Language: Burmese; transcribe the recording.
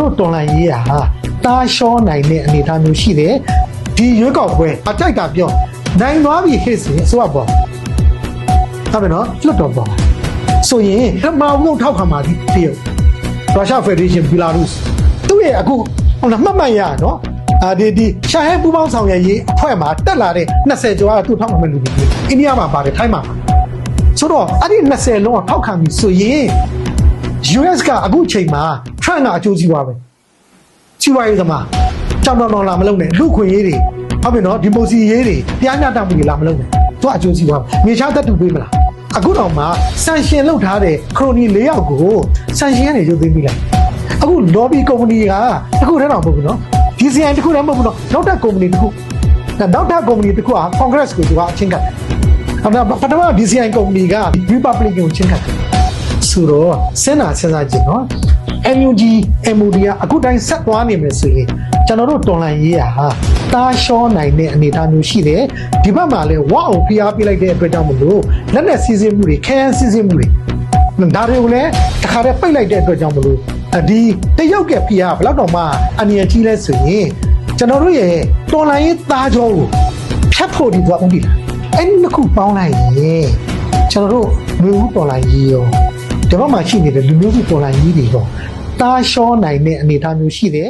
တို့တော်လိုင်းရေးဟာတားရှောနိုင်တဲ့အနေအထားမျိုးရှိတယ်ဒီရွေးကောက်ပွဲအကြိုက်တာပြောနိုင်သွားပြီဟဲ့ဆိုရင်အစိုးရပေါ်ဟုတ်ပြီနော်လွတ်တော်ပေါ်ဆိုရင်ဓမ္မဝုံထောက်ခံပါသည်တရုတ်ရုရှားဖက်ဒရေးရှင်းဘီလာရုစ်သူ့ရဲ့အခုဟိုလားမှတ်မှတ်ရနော်အာဒီဒီရှာဟဲပူပေါင်းဆောင်ရွက်ရေးအဖွဲ့မှာတက်လာတဲ့20ကျော်ကသူ့ထောက်ခံမဲ့လူတွေအိန္ဒိယမှာပါတယ်ထိုင်းမှာပါဆိုတော့အဲ့ဒီ20လုံးကထောက်ခံပြီဆိုရင် US ကအခုချိန်မှာ Trump ကအကျိုးစီးပွားပဲစီးပွားရေးသမားကြောင်တော်တော်လာမလုပ်နဲ့လူခွင့်ရေးတွေဟုတ်ပြီနော်ဒီမိုစီရေးတွေတရားမျှတမှုတွေလာမလုပ်နဲ့သူကအကျိုးစီးပွားမြေရှားသက်တူပေးမလားအခုတော့မှဆန်ရှင်လုပ်ထားတဲ့ခရိုနီ၄ယောက်ကိုဆန်ရှင်ကနေရုပ်သိမ်းပြီးလိုက်အခု lobby company ကတခုတည်းတော့မဟုတ်ဘူးနော် DCI တခုတည်းမဟုတ်ဘူးနော်နောက်ထပ် company တခုနောက်ထပ် company တခုက Congress ကိုသူကအချင်းကပ်အဲ့တော့ပထမ DCI company က Republican ကိုချင်းကပ်တယ် ဆိုတော့စဉ်းစားစဉ်းစားကြည့်နော် MUG MOD ကအခုတိုင်းဆက်သွားနေမယ်ဆိုရင်ကျွန်တော်တို့တော်လိုင်းရေးရာဟာတားရှောနိုင်တဲ့အနေအထားမျိုးရှိတယ်ဒီဘက်မှာလည်းဝါအောင်ဖိအားပေးလိုက်တဲ့အတွက်ကြောင့်မလို့လက်နဲ့စီးစင်းမှုတွေခဲယမ်းစီးစင်းမှုတွေဒါတွေကိုလည်းတခါတည်းပိတ်လိုက်တဲ့အတွက်ကြောင့်မလို့အဒီတရုတ်ကဖိအားဘယ်တော့တော့မှအနည်းအကြီးလဲဆိုရင်ကျွန်တော်တို့ရဲ့တော်လိုင်းရေးသားကြောကိုဖြတ်ဖို့ဒီသွားဦးတည်လာအဲ့ဒီနှစ်ခုပေါင်းလိုက်ရင်ကျွန်တော်တို့မျိုးဦးတော်လိုင်းရေးရော ဒီဘက်မှာရှိနေတဲ့လူမျိုးစုပေါ်လာရေးတွေတော့တားရှောနိုင်တဲ့အနေအထားမျိုးရှိတယ်